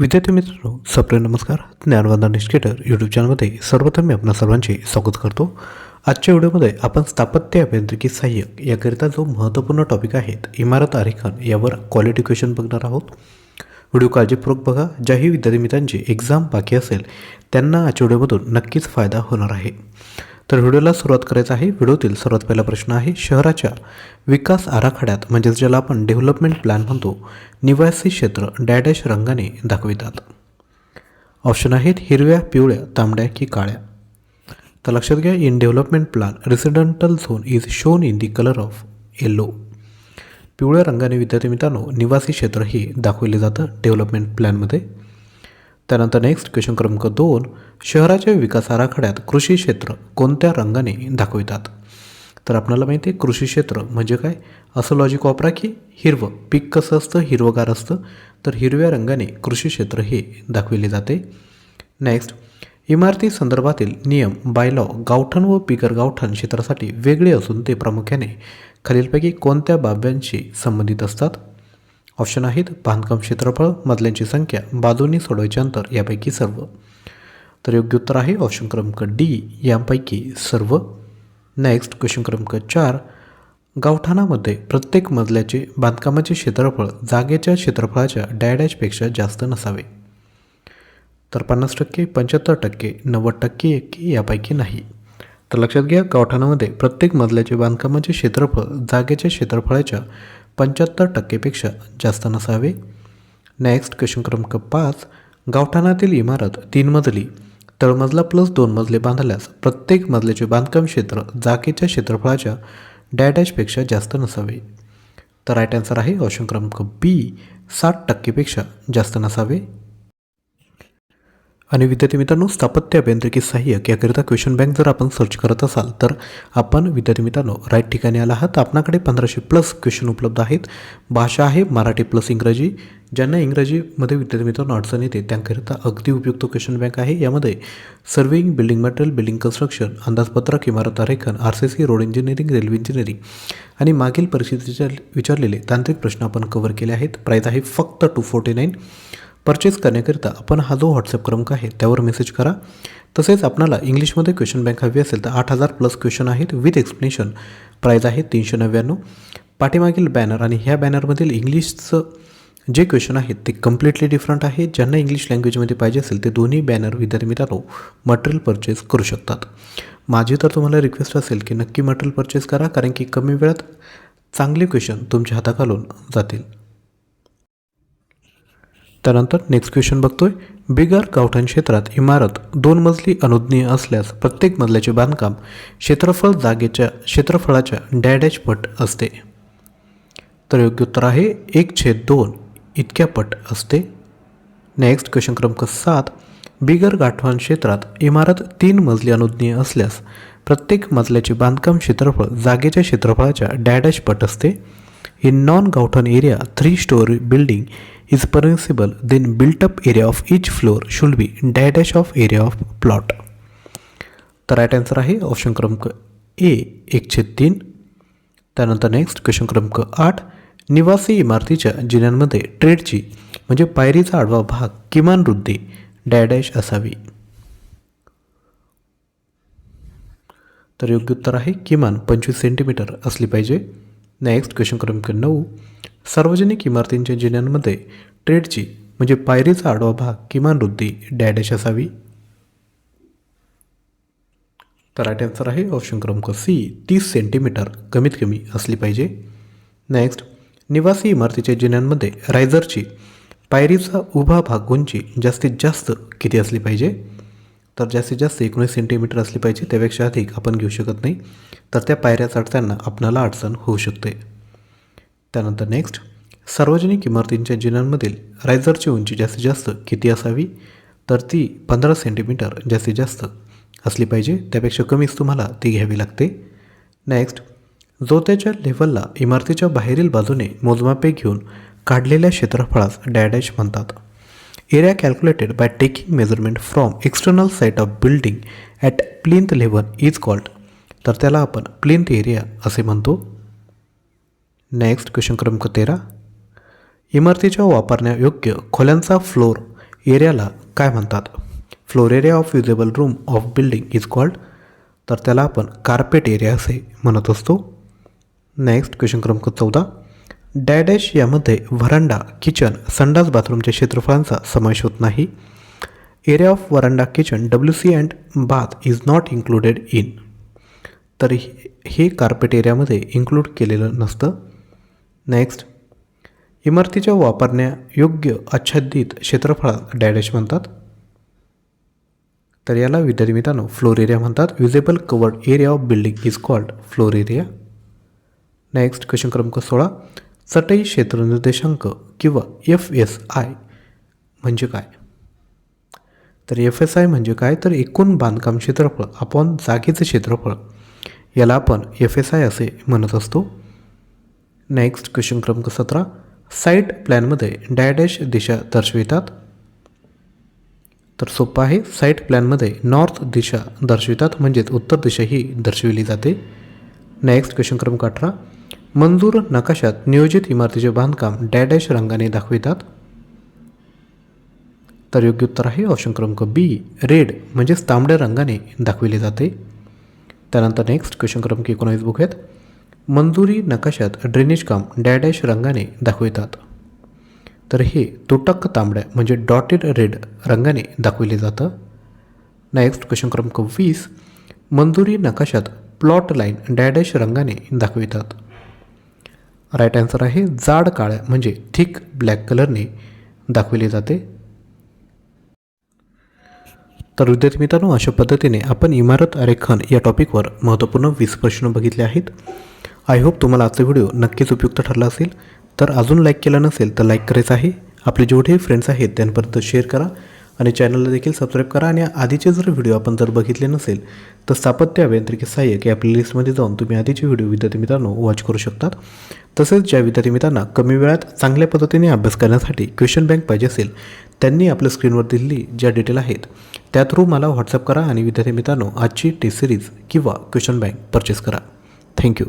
विद्यार्थी मित्रांनो सप्रे नमस्कार. ज्ञानवंदन एज्युकेटर यूट्यूब चॅनलमध्ये सर्वप्रथम मी आपणा सर्वांचे स्वागत करतो. आजच्या व्हिडिओमध्ये आपण स्थापत्य अभियांत्रिकी सहाय्यक याकरिता जो महत्त्वपूर्ण टॉपिक आहेत इमारत आरेखन यावर क्वालिटी क्वेश्चन बघणार आहोत. व्हिडिओ काळजीपूर्वक बघा. ज्याही विद्यार्थी मित्रांची एक्झाम बाकी असेल त्यांना आजच्या व्हिडिओमधून नक्कीच फायदा होणार आहे. तर व्हिडिओला सुरुवात करायचं आहे. व्हिडिओतील सर्वात पहिला प्रश्न आहे शहराच्या विकास आराखड्यात म्हणजेच ज्याला आपण डेव्हलपमेंट प्लॅन म्हणतो निवासी क्षेत्र डॅडॅश रंगाने दाखवितात. ऑप्शन आहेत हिरव्या पिवळ्या तांबड्या की काळ्या. तर लक्षात घ्या in development plan residential zone is shown in the colour of yellow पिवळ्या रंगाने विद्यार्थी मित्रांनो निवासी क्षेत्र हे दाखवले जातं डेव्हलपमेंट प्लॅनमध्ये त्यानंतर नेक्स्ट क्वेश्चन क्रमांक दोन शहराच्या विकास आराखड्यात कृषी क्षेत्र कोणत्या रंगाने दाखवितात? तर आपल्याला माहिती आहे कृषी क्षेत्र म्हणजे काय? असं लॉजिक वापरा की हिरवं पीक कसं असतं? हिरवगार असतं. तर हिरव्या रंगाने कृषी क्षेत्र हे दाखविले जाते. नेक्स्ट इमारती संदर्भातील नियम बायलॉ गावठण व पिकर गावठण क्षेत्रासाठी वेगळे असून ते प्रामुख्याने खालीलपैकी कोणत्या बाब्यांशी संबंधित असतात? ऑप्शन आहेत बांधकाम क्षेत्रफळ मजल्यांची संख्या बाजूंनी सोडवायचे अंतर यापैकी सर्व. तर योग्य उत्तर आहे ऑप्शन क्रमांक डी यांपैकी सर्व. नेक्स्ट क्वेश्चन क्रमांक चार गावठाणामध्ये प्रत्येक मजल्याचे बांधकामाचे क्षेत्रफळ जागेच्या क्षेत्रफळाच्या डॅडॅशपेक्षा जास्त नसावे. तर पन्नास टक्के पंच्याहत्तर टक्के नव्वद टक्के की यापैकी नाही. तर लक्षात घ्या गावठाणामध्ये प्रत्येक मजल्याचे बांधकामाचे क्षेत्रफळ जागेच्या क्षेत्रफळाच्या पंच्याहत्तर टक्केपेक्षा जास्त नसावे. नेक्स्ट क्वेश्चन क्रमांक पाच. गावठाणातील इमारत तीन मजली तळमजला प्लस दोन मजले बांधल्यास प्रत्येक मजल्याचे बांधकाम क्षेत्र जागेच्या क्षेत्रफळाच्या डॅडॅशपेक्षा जास्त नसावे. तर राईट आन्सर आहे ऑप्शन क्रमांक बी साठ टक्केपेक्षा जास्त नसावे. आणि विद्यार्थी मित्रांनो स्थापत्य अभियांत्रिकी सहाय्यक याकरिता क्वेश्चन बँक जर आपण सर्च करत असाल तर आपण विद्यार्थी मित्रांनो राईट ठिकाणी आला आहात. आपणाकडे पंधराशे प्लस क्वेश्चन उपलब्ध आहेत. भाषा आहे मराठी प्लस इंग्रजी. ज्यांना इंग्रजीमध्ये विद्यार्थी मित्रांनो अडचण येते त्यांकरिता अगदी उपयुक्त क्वेश्चन बँक आहे. यामध्ये surveying building material building construction अंदाजपत्रक इमारत आरेखन R C C road engineering railway engineering आणि मागील परिस्थितीच्या विचारलेले तांत्रिक प्रश्न आपण कव्हर केले आहेत. प्राईज आहे फक्त टू फोर्टी नाईन परचेस करण्याकरिता आपण हा जो व्हॉट्सअप क्रमांक आहे त्यावर मेसेज करा. तसेच आपणाला इंग्लिशमध्ये क्वेश्चन बँक हवी असेल तर आठ हजार प्लस क्वेश्चन आहेत विथ एक्सप्लेनेशन प्राईज आहे तीनशे नव्याण्णव. पाठीमागील बॅनर आणि ह्या बॅनरमधील इंग्लिशचं जे क्वेश्चन आहेत ते कम्प्लिटली डिफरंट आहे. ज्यांना इंग्लिश लँग्वेजमध्ये पाहिजे असेल ते दोन्ही बॅनर विद्यार्थी मित्रांनो मटेरियल परचेस करू शकतात. माझी तर तुम्हाला रिक्वेस्ट असेल की नक्की मटेरियल परचेस करा कारण की कमी वेळात चांगले क्वेश्चन तुमच्या हाताखालून जातील. त्यानंतर नेक्स्ट क्वेश्चन बघतोय. बिगर गावठण क्षेत्रात इमारत दोन मजली अनुज्ञीय असल्यास प्रत्येक मजल्याचे बांधकाम क्षेत्रफळ जागेच्या क्षेत्रफळाच्या डॅडॅच पट असते. तर योग्य उत्तर आहे एक छेद दोन इतक्या पट असते. नेक्स्ट क्वेश्चन क्रमांक सात. बिगर गाठवण क्षेत्रात इमारत तीन मजली अनुज्ञीय असल्यास प्रत्येक मजल्याचे बांधकाम क्षेत्रफळ जागेच्या क्षेत्रफळाच्या डॅडॅश पट असते. In non Gavthan area three storey building is permissible then built up area of each floor should be dash of area of plot. तर राईट आन्सर आहे ऑप्शन क्रमांक ए एकशे तीन. त्यानंतर नेक्स्ट क्वेश्चन क्रमांक आठ. निवासी इमारतीच्या जिन्यांमध्ये ट्रेडची म्हणजे पायरीचा आडवा भाग किमान रुंदी डॅडॅश असावी. तर योग्य उत्तर आहे किमान पंचवीस सेंटीमीटर असली पाहिजे. नेक्स्ट क्वेश्चन क्रमांक नऊ. सार्वजनिक इमारतींच्या जिन्यांमध्ये ट्रेडची म्हणजे पायरीचा आडवा भाग किमान वृद्धी डॅडॅश असावी. तर राईट आन्सर आहे ऑप्शन क्रमांक सी तीस सेंटीमीटर कमीत कमी असली पाहिजे. नेक्स्ट निवासी इमारतीच्या जिन्यांमध्ये रायझरची पायरीचा उभा भाग उंची जास्तीत जास्त किती असली पाहिजे? तर जास्तीत जास्त एकोणीस सेंटीमीटर असली पाहिजे त्यापेक्षा अधिक आपण घेऊ शकत नाही. तर त्या पायऱ्या चढताना आपणाला अडचण होऊ शकते. त्यानंतर नेक्स्ट सार्वजनिक इमारतींच्या जिन्यांमधील रायझरची उंची जास्तीत जास्त किती असावी? तर ती पंधरा सेंटीमीटर जास्तीत जास्त असली पाहिजे. त्यापेक्षा कमीच तुम्हाला ती घ्यावी लागते. नेक्स्ट जोत्याच्या लेवलला इमारतीच्या बाहेरील बाजूने मोजमापे घेऊन काढलेल्या क्षेत्रफळास डॅडॅश म्हणतात. Area calculated by taking measurement from external site of building at plinth level is called तर त्याला आपण प्लिंथ एरिया असे म्हणतो. नेक्स्ट क्वेश्चन क्रमांक तेरा. इमारतीच्या वापरण्यायोग्य खोल्यांचा फ्लोर एरियाला काय म्हणतात? Floor area of usable room of building is called तर त्याला आपण कार्पेट एरिया असे म्हणत असतो. नेक्स्ट क्वेश्चन क्रमांक चौदा. डॅडॅश यामध्ये व्हरांडा किचन संडास बाथरूमच्या क्षेत्रफळांचा समावेश होत नाही. Area of verandah kitchen W C and bath is not included in तर हे- हे कार्पेट एरियामध्ये इन्क्लूड केलेलं नसतं. नेक्स्ट इमारतीच्या वापरण्यायोग्य आच्छादित क्षेत्रफळात डॅडेश म्हणतात. तर याला विद्यार्थी मित्रांनो फ्लोर एरिया म्हणतात. Usable covered area of building is called floor area next question क्रमांक सोळा. चटई क्षेत्र निर्देशांक किंवा एफ एस आय म्हणजे काय? तर एफ एस आय म्हणजे काय? तर एकूण बांधकाम क्षेत्रफळ आपण जागेचं क्षेत्रफळ याला आपण एफ एस आय असे म्हणत असतो. नेक्स्ट क्वेश्चन क्रमांक सतरा साईट प्लॅनमध्ये डॅडॅश दिशा दर्शवितात. तर सोपं आहे. साईट प्लॅनमध्ये नॉर्थ दिशा दर्शवितात. म्हणजेच उत्तर दिशा ही दर्शविली जाते. नेक्स्ट क्वेश्चन क्रमांक अठरा मंजूर नकाशात नियोजित इमारतीचे बांधकाम डॅडॅश रंगाने दाखवितात. तर योग्य उत्तर आहे. ऑप्शन क्रमांक बी रेड म्हणजेच तांबड्या रंगाने दाखविले जाते. त्यानंतर नेक्स्ट क्वेश्चन क्रमांक एकोणावीस बघूयात. मंजुरी नकाशात ड्रेनेज काम डॅडॅश रंगाने दाखवितात. तर हे तुटक तांबड्या म्हणजे डॉटेड रेड रंगाने दाखविले जातं. नेक्स्ट क्वेश्चन क्रमांक वीस. मंजुरी नकाशात प्लॉट लाईन डॅडॅश रंगाने दाखवितात. राईट आन्सर आहे जाड काळ्या म्हणजे थिक ब्लॅक कलरने दाखविले जाते. तर विद्यार्थी मित्रांनो अशा पद्धतीने आपण इमारत आरेखन या टॉपिकवर महत्त्वपूर्ण वीस प्रश्न बघितले आहेत. आय होप तुम्हाला आजचा व्हिडिओ नक्कीच उपयुक्त ठरला असेल. तर अजून लाईक केला नसेल तर लाईक करायचं आहे. आपले जेवढे फ्रेंड्स आहेत त्यांपर्यंत शेअर करा आणि चॅनलला देखील सबस्क्राईब करा आणि आधीचे जर व्हिडिओ आपण जर बघितले नसेल तर स्थापत्य अभियांत्रिकी सहाय्यक या प्लेलिस्टमध्ये जाऊन तुम्ही आधीचे व्हिडिओ विद्यार्थी मित्रांनो वॉच करू शकतात. तसेच ज्या विद्यार्थी मित्रांना कमी वेळात चांगल्या पद्धतीने अभ्यास करण्यासाठी क्वेश्चन बँक पाहिजे असेल त्यांनी आपल्या स्क्रीनवर दिलेली ज्या डिटेल आहेत त्या थ्रू मला व्हॉट्सअप करा आणि विद्यार्थी मित्रांनो आजची टी सिरीज किंवा क्वेश्चन बँक परचेस करा. Thank you